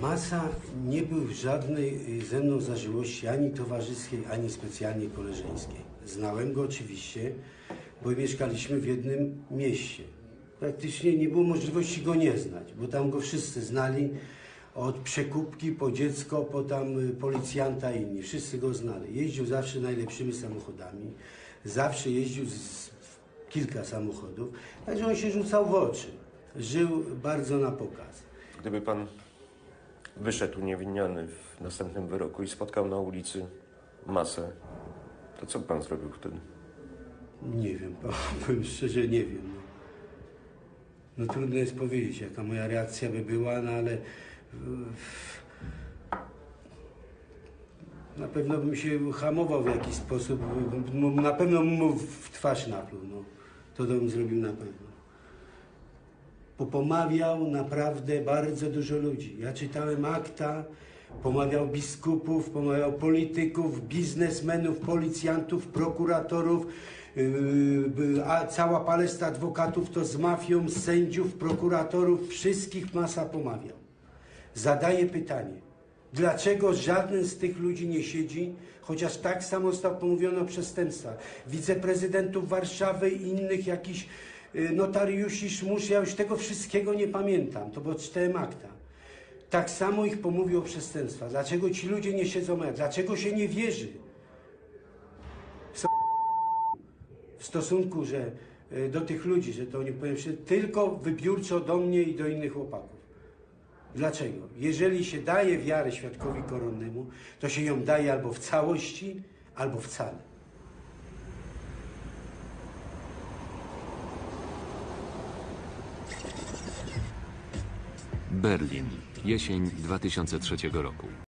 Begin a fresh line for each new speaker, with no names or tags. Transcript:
Masa nie był w żadnej y, ze mną zażyłości ani towarzyskiej, ani specjalnie koleżeńskiej. Znałem go oczywiście, bo mieszkaliśmy w jednym mieście. Praktycznie nie było możliwości go nie znać, bo tam go wszyscy znali. Od przekupki po dziecko, po tam y, policjanta i inni. Wszyscy go znali. Jeździł zawsze najlepszymi samochodami. Zawsze jeździł z, kilka samochodów. Także on się rzucał w oczy. Żył bardzo na pokaz.
Gdyby pan wyszedł uniewinniony w następnym wyroku i spotkał na ulicy masę, to co pan zrobił wtedy?
Nie wiem, powiem szczerze, nie wiem. No. no trudno jest powiedzieć, jaka moja reakcja by była, no ale na pewno bym się hamował w jakiś sposób, na pewno mu w twarz napluł, no. To bym zrobił na pewno. Bo pomawiał naprawdę bardzo dużo ludzi. Ja czytałem akta, pomawiał biskupów, pomawiał polityków, biznesmenów, policjantów, prokuratorów, yy, a cała palesta adwokatów to z mafią, sędziów, prokuratorów, wszystkich masa pomawiał. Zadaję pytanie, dlaczego żaden z tych ludzi nie siedzi, chociaż tak samo został pomówiony o przestępstwach. Wiceprezydentów Warszawy i innych jakichś y, notariuszy, szmusz, ja już tego wszystkiego nie pamiętam, to bo czytałem akta. Tak samo ich pomówił o przestępstwach. Dlaczego ci ludzie nie siedzą? Dlaczego się nie wierzy? w stosunku że, y, do tych ludzi, że to nie powiem się, tylko wybiórczo do mnie i do innych chłopaków. Dlaczego? Jeżeli się daje wiarę świadkowi koronnemu, to się ją daje albo w całości, albo wcale.
Berlin, jesień 2003 roku.